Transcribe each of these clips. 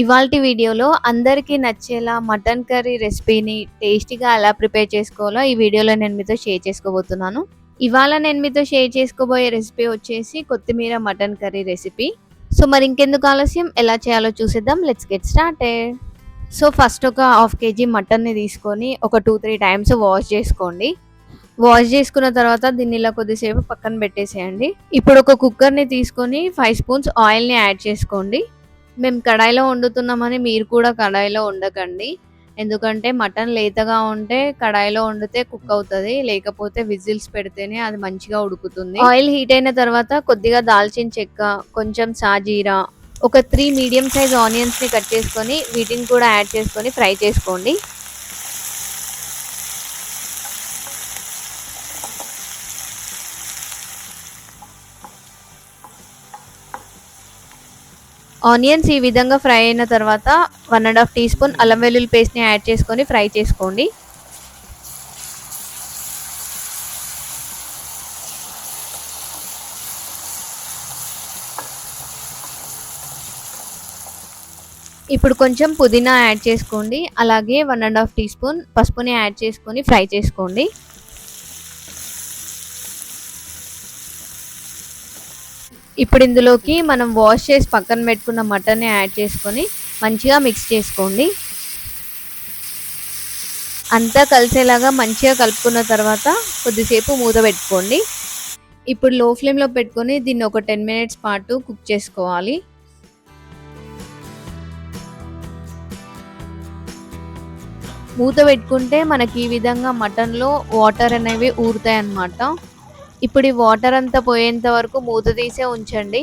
ఇవాళ వీడియోలో అందరికీ నచ్చేలా మటన్ కర్రీ రెసిపీని టేస్టీగా ఎలా ప్రిపేర్ చేసుకోవాలో ఈ వీడియోలో నేను మీతో షేర్ చేసుకోబోతున్నాను. ఇవాళ నేను మీతో షేర్ చేసుకోబోయే రెసిపీ వచ్చేసి కొత్తిమీర మటన్ కర్రీ రెసిపీ. సో మరి ఇంకెందుకు ఆలస్యం? ఎలా చేయాలో చూసేద్దాం. Let's get started so first ఒక హాఫ్ కేజీ మటన్ని తీసుకొని ఒక టూ త్రీ టైమ్స్ వాష్ చేసుకోండి. వాష్ చేసుకున్న తర్వాత దీన్ని ఇలా కొద్దిసేపు పక్కన పెట్టేసేయండి. ఇప్పుడు ఒక కుక్కర్ని తీసుకొని ఫైవ్ స్పూన్స్ ఆయిల్ని యాడ్ చేసుకోండి. మేము కడాయిలో వండుతున్నామని మీరు కూడా కడాయిలో వండకండి. ఎందుకంటే మటన్ లేతగా ఉంటే కడాయిలో వండితే కుక్ అవుతుంది. లేకపోతే విజిల్స్ పెడితేనే అది మంచిగా ఉడుకుతుంది. ఆయిల్ హీట్ అయిన తర్వాత కొద్దిగా దాల్చిన చెక్క కొంచెం సాజీరా ఒక త్రీ మీడియం సైజ్ ఆనియన్స్ని కట్ చేసుకొని వీటిని కూడా యాడ్ చేసుకొని ఫ్రై చేసుకోండి. ఆనియన్స్ ఈ విధంగా ఫ్రై అయిన తర్వాత one and half teaspoon అల్లం వెల్లుల్లి పేస్ట్ని యాడ్ చేసుకొని ఫ్రై చేసుకోండి. ఇప్పుడు కొంచెం పుదీనా యాడ్ చేసుకోండి. అలాగే one and half teaspoon పసుపుని యాడ్ చేసుకొని ఫ్రై చేసుకోండి. ఇప్పుడు ఇందులోకి మనం వాష్ చేసి పక్కన పెట్టుకున్న మటన్ని యాడ్ చేసుకొని మంచిగా మిక్స్ చేసుకోండి. అంతా కలిసేలాగా మంచిగా కలుపుకున్న తర్వాత కొద్దిసేపు మూత పెట్టుకోండి. ఇప్పుడు లో ఫ్లేమ్లో పెట్టుకొని దీన్ని ఒక టెన్ మినిట్స్ పాటు కుక్ చేసుకోవాలి. మూత పెట్టుకుంటే మనకి ఈ విధంగా మటన్లో వాటర్ అనేవి ఊరుతాయి అన్నమాట ఇప్పుడు ఈ వాటర్ అంతా పోయేంత వరకు మూత తీసే ఉంచండి.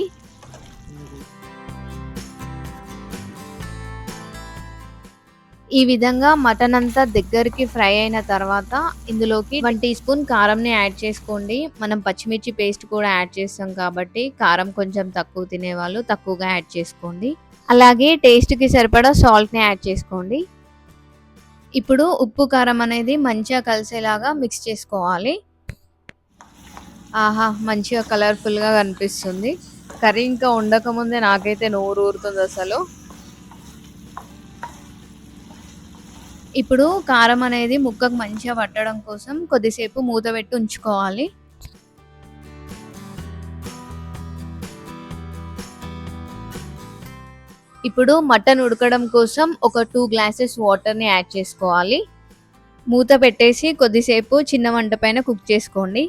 ఈ విధంగా మటన్ అంతా దగ్గరికి ఫ్రై అయిన తర్వాత ఇందులోకి వన్ టీ స్పూన్ కారంని యాడ్ చేసుకోండి. మనం పచ్చిమిర్చి పేస్ట్ కూడా యాడ్ చేస్తాం కాబట్టి కారం కొంచెం తక్కువ తినేవాళ్ళు తక్కువగా యాడ్ చేసుకోండి. అలాగే టేస్ట్కి సరిపడా సాల్ట్ని యాడ్ చేసుకోండి. ఇప్పుడు ఉప్పు కారం అనేది మంచిగా కలిసేలాగా మిక్స్ చేసుకోవాలి. ఆహా మంచిగా కలర్ఫుల్గా కనిపిస్తుంది. కర్రీ ఇంకా ఉండకముందే నాకైతే నోరు ఊరుతుంది అసలు. ఇప్పుడు కారం అనేది ముక్కకు మంచిగా పట్టడం కోసం కొద్దిసేపు మూత పెట్టి ఉంచుకోవాలి. ఇప్పుడు మటన్ ఉడకడం కోసం ఒక టూ గ్లాసెస్ వాటర్ని యాడ్ చేసుకోవాలి. మూత పెట్టేసి కొద్దిసేపు చిన్న వంట పైన కుక్ చేసుకోండి.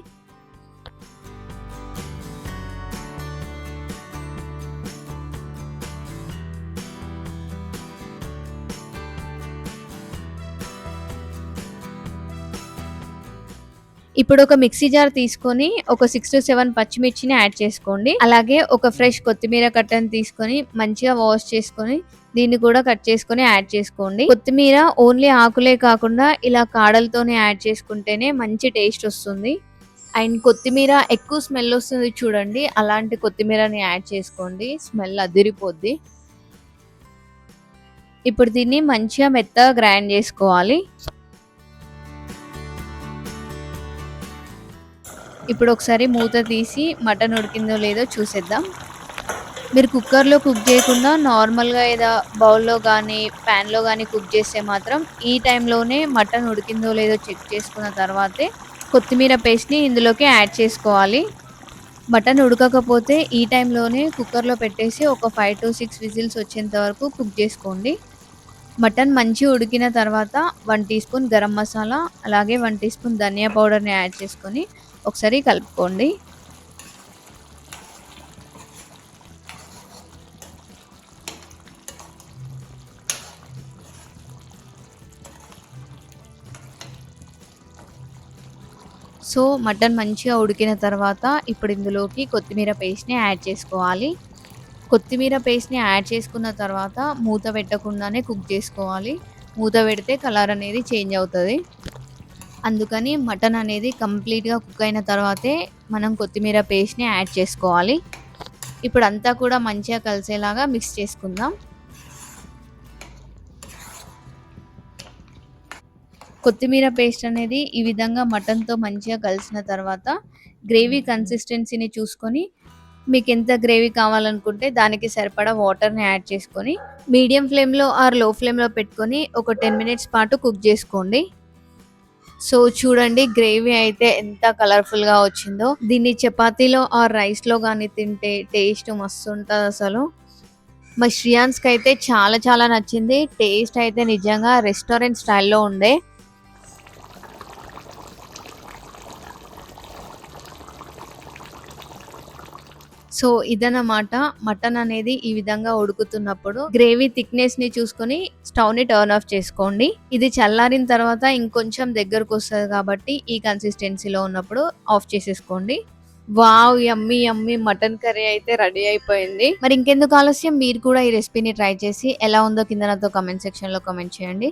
ఇప్పుడు ఒక మిక్సీ జార్ తీసుకొని ఒక సిక్స్ టు సెవెన్ పచ్చిమిర్చిని యాడ్ చేసుకోండి. అలాగే ఒక ఫ్రెష్ కొత్తిమీర కట్టను తీసుకొని మంచిగా వాష్ చేసుకొని దీన్ని కూడా కట్ చేసుకొని యాడ్ చేసుకోండి. కొత్తిమీర ఓన్లీ ఆకులే కాకుండా ఇలా కాడలతోనే యాడ్ చేసుకుంటేనే మంచి టేస్ట్ వస్తుంది. అండ్ కొత్తిమీర ఎక్కువ స్మెల్ వస్తుంది చూడండి అలాంటి కొత్తిమీరని యాడ్ చేసుకోండి. స్మెల్ అదిరిపోద్ది. ఇప్పుడు దీన్ని మంచిగా మెత్తగా గ్రైండ్ చేసుకోవాలి. ఇప్పుడు ఒకసారి మూత తీసి మటన్ ఉడికిందో లేదో చూసేద్దాం. మీరు కుక్కర్లో కుక్ చేయకుండా నార్మల్గా ఏదో బౌల్లో కానీ ప్యాన్లో కానీ కుక్ చేస్తే మాత్రం ఈ టైంలోనే మటన్ ఉడికిందో లేదో చెక్ చేసుకున్న తర్వాతే కొత్తిమీర పేస్ట్ని ఇందులోకి యాడ్ చేసుకోవాలి. మటన్ ఉడకకపోతే ఈ టైంలోనే కుక్కర్లో పెట్టేసి ఒక ఫైవ్ టు సిక్స్ విజిల్స్ వచ్చేంత వరకు కుక్ చేసుకోండి. మటన్ మంచి ఉడికిన తర్వాత one teaspoon garam masala అలాగే వన్ టీ స్పూన్ ధనియా పౌడర్ని యాడ్ చేసుకొని ఒకసారి కలుపుకోండి. సో మటన్ మంచిగా ఉడికిన తర్వాత ఇప్పుడు ఇందులోకి కొత్తిమీర పేస్ట్ని యాడ్ చేసుకోవాలి. కొత్తిమీర పేస్ట్ని యాడ్ చేసుకున్న తర్వాత మూత పెట్టకుండానే కుక్ చేసుకోవాలి. మూత పెడితే కలర్ అనేది చేంజ్ అవుతుంది. అందుకని మటన్ అనేది కంప్లీట్గా కుక్ అయిన తర్వాతే మనం కొత్తిమీర పేస్ట్ని యాడ్ చేసుకోవాలి. ఇప్పుడు అంతా కూడా మంచిగా కలిసేలాగా మిక్స్ చేసుకుందాం. కొత్తిమీర పేస్ట్ అనేది ఈ విధంగా మటన్తో మంచిగా కలిసిన తర్వాత గ్రేవీ కన్సిస్టెన్సీని చూసుకొని మీకు ఎంత గ్రేవీ కావాలనుకుంటే దానికి సరిపడా వాటర్ని యాడ్ చేసుకొని మీడియం ఫ్లేమ్లో ఆర్లో ఫ్లేమ్లో పెట్టుకొని ఒక టెన్ మినిట్స్ పాటు కుక్ చేసుకోండి. సో చూడండి గ్రేవీ అయితే ఎంత కలర్ఫుల్గా వచ్చిందో. దీన్ని చపాతీలో ఆర్ రైస్లో కానీ తింటే టేస్ట్ మస్తు ఉంటుంది అసలు. మా శ్రియాన్స్కి అయితే చాలా చాలా నచ్చింది. టేస్ట్ అయితే నిజంగా రెస్టారెంట్ స్టైల్లో ఉండే. సో ఇదన్నమాట మటన్ అనేది ఈ విధంగా ఉడుకుతున్నప్పుడు గ్రేవీ థిక్నెస్ని చూసుకొని స్టవ్ని టర్న్ ఆఫ్ చేసుకోండి. ఇది చల్లారిన తర్వాత ఇంకొంచెం దగ్గరకు వస్తుంది కాబట్టి ఈ కన్సిస్టెన్సీలో ఉన్నప్పుడు ఆఫ్ చేసేసుకోండి. Wow yummy yummy mutton curry అయితే రెడీ అయిపోయింది. మరి ఇంకెందుకు ఆలస్యం? మీరు కూడా ఈ రెసిపీని ట్రై చేసి ఎలా ఉందో కింద నాతో కమెంట్ సెక్షన్లో కమెంట్ చేయండి.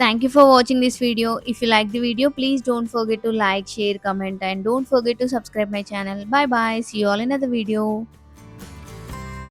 Thank you for watching this video. If you like the video, please don't forget to like, share, comment and don't forget to subscribe my channel. Bye bye. See you all in another video.